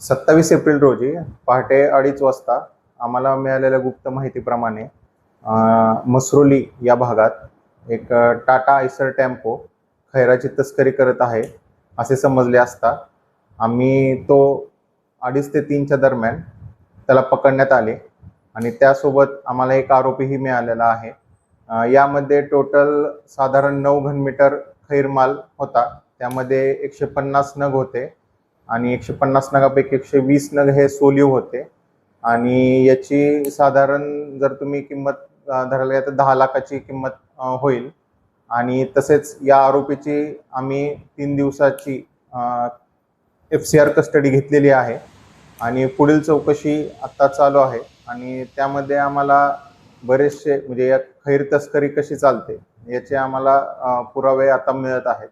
सत्तावीस एप्रिल रोजी पहाटे अडीच वाजता आम्हाला मिळालेल्या गुप्त माहितीप्रमाणे मसरोली या भागात एक टाटा आयसर टेम्पो खैराची तस्करी करत आहे असे समजले असता आम्ही तो अडीच ते तीनच्या दरम्यान त्याला पकडण्यात आले आणि त्यासोबत आम्हाला एक आरोपीही मिळालेला आहे. यामध्ये टोटल साधारण नऊ घनमीटर खैरमाल होता. त्यामध्ये एकशे पन्नास नग होते. आणि एकशे पन्नास नगापैकी एकशे वीस नग हे सोलिव होते. आणि याची साधारण जर तुम्ही किंमत धरायला गेलं तर दहा लाखाची किंमत होईल. आणि तसेच या आरोपीची आम्ही तीन दिवसाची एफ सी आर कस्टडी घेतलेली आहे. आणि पुढील चौकशी आत्ता चालू आहे. आणि त्यामध्ये आम्हाला बरेचसे म्हणजे या खैर तस्करी कशी चालते याचे आम्हाला पुरावे आता मिळत आहेत.